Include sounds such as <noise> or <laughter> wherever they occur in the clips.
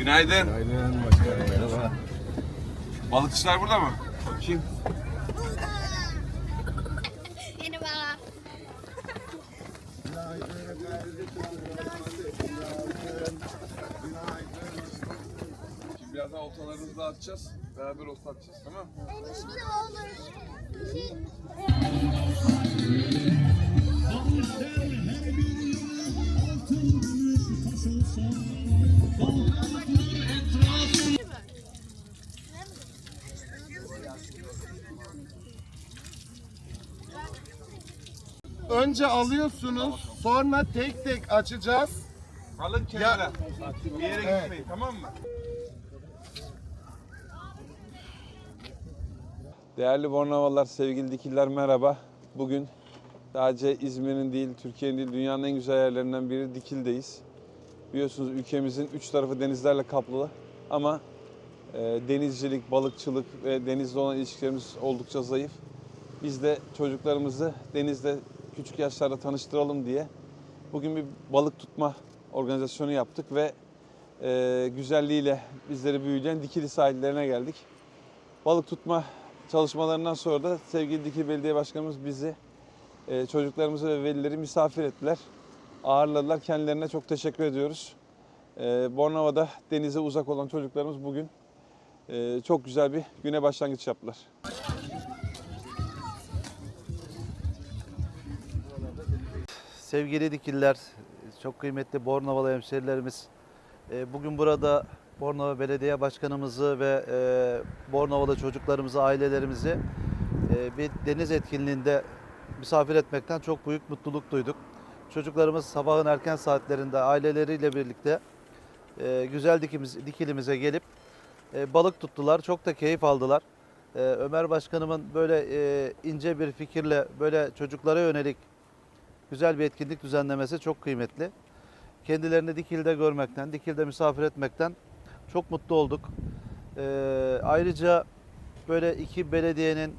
Günaydın. Günaydın başkanım merhaba. Balıkçılar burada mı? Bakayım. Merhaba. Şimdi birazdan oltalarımızı dağıtacağız. Beraber olta atacağız tamam mı? İşte olur. Önce alıyorsunuz, sonra tek tek açacağız. Alın kenara. Bir yere Evet. gitmeyin tamam mı? Değerli Bornavalar, sevgili dikiller merhaba. Bugün sadece İzmir'in değil, Türkiye'nin değil, dünyanın en güzel yerlerinden biri Dikil'deyiz. Biliyorsunuz ülkemizin üç tarafı denizlerle kaplı ama e, denizcilik, balıkçılık ve denizle olan ilişkilerimiz oldukça zayıf. Biz de çocuklarımızı denizde küçük yaşlarda tanıştıralım diye bugün bir balık tutma organizasyonu yaptık ve e, güzelliğiyle bizleri büyüleyen Dikili sahillerine geldik. Balık tutma çalışmalarından sonra da sevgili Dikili Belediye Başkanımız bizi e, çocuklarımızı ve velileri misafir ettiler. Ağırladılar. Kendilerine çok teşekkür ediyoruz. E, Bornova'da denize uzak olan çocuklarımız bugün e, çok güzel bir güne başlangıç yaptılar. Sevgili dikiller, çok kıymetli Bornovalı hemşerilerimiz. e, Bugün burada Bornova Belediye Başkanımızı ve e, Bornovalı çocuklarımızı, ailelerimizi e, bir deniz etkinliğinde misafir etmekten çok büyük mutluluk duyduk. Çocuklarımız sabahın erken saatlerinde aileleriyle birlikte güzel dikimiz, dikilimize gelip balık tuttular. Çok da keyif aldılar. Ömer Başkanımın böyle ince bir fikirle böyle çocuklara yönelik güzel bir etkinlik düzenlemesi çok kıymetli. Kendilerini Dikil'de görmekten, Dikil'de misafir etmekten çok mutlu olduk. Ee, ayrıca böyle iki belediyenin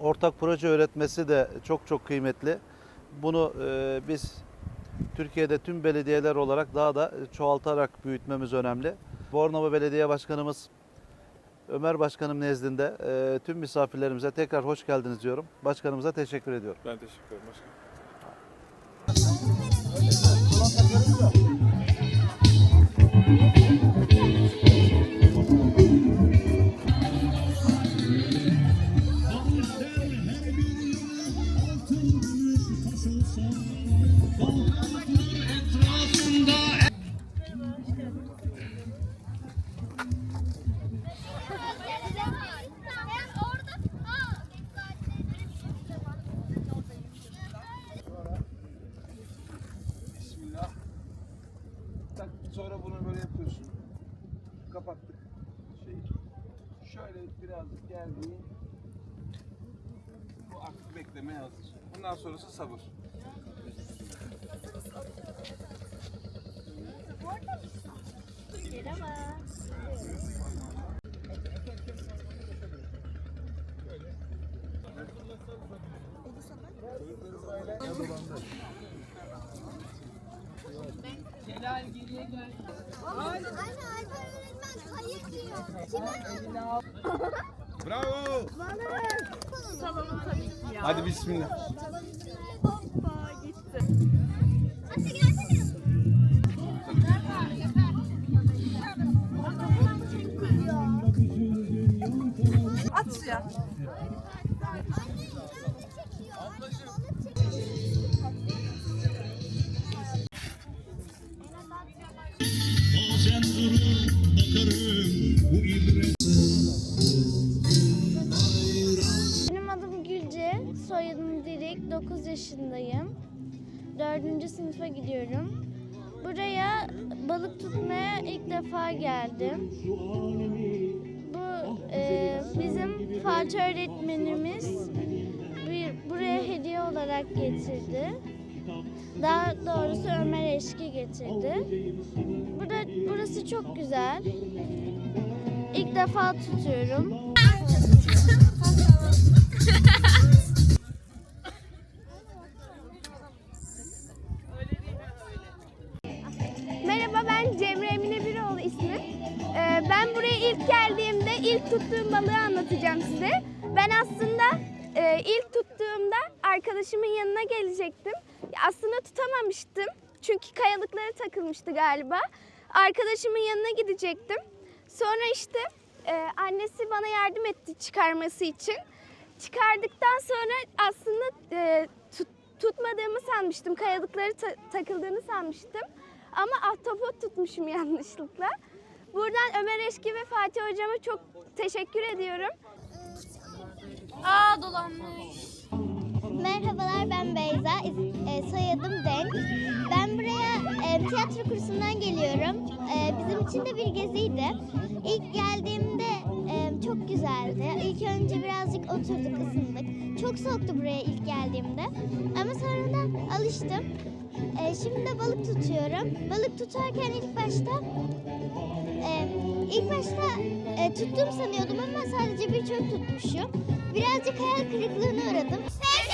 ortak proje öğretmesi de çok çok kıymetli. Bunu e, biz Türkiye'de tüm belediyeler olarak daha da çoğaltarak büyütmemiz önemli. Bornova Belediye Başkanımız Ömer Başkanım nezdinde e, tüm misafirlerimize tekrar hoş geldiniz diyorum. Başkanımıza teşekkür ediyorum. Ben teşekkür ederim başkanım. Bismillah. Sonra bunu böyle yapıyorsun. Kapattık şeyi. Şöyle birazcık geldi. Bu artık beklemeye hazır. Bundan sonrası sabır. Merhaba. Anne Alper öğretmen kayık diyor. Kime Bravo. Salonun tabii ki ya. Hadi bismillah. Hoppa gitti. Hadi gelsene. At suya. Benim adım Gülce, soyadım Dirik, 9 yaşındayım. 4. sınıfa gidiyorum. Buraya balık tutmaya ilk defa geldim. Bu e, bizim Fatih öğretmenimiz bir, buraya hediye olarak getirdi. Daha doğrusu Ömer Eşki getirdi. Burada, burası çok güzel. İlk defa tutuyorum. Merhaba ben Cemre Emine Biroğlu ismim. ilk tuttuğum balığı anlatacağım size. Ben aslında e, ilk tuttuğumda arkadaşımın yanına gelecektim. Aslında tutamamıştım. Çünkü kayalıklara takılmıştı galiba. Arkadaşımın yanına gidecektim. Sonra işte e, annesi bana yardım etti çıkarması için. Çıkardıktan sonra aslında e, tut- tutmadığımı sanmıştım. Kayalıkları ta- takıldığını sanmıştım. Ama ahtapot tutmuşum <laughs> yanlışlıkla. Buradan Ömer Eşki ve Fatih hocama çok teşekkür ediyorum. Aa dolanmış. Merhabalar ben Beyza, e, soyadım Den. Ben buraya e, tiyatro kursundan geliyorum. E, bizim için de bir geziydi. İlk geldiğimde e, çok güzeldi. İlk önce birazcık oturduk, ısındık. Çok soğuktu buraya ilk geldiğimde. Ama sonra da alıştım. E, şimdi de balık tutuyorum. Balık tutarken ilk başta e, ilk başta e, tuttum sanıyordum ama sadece bir çöp tutmuşum. Birazcık hayal kırıklığına uğradım. Adil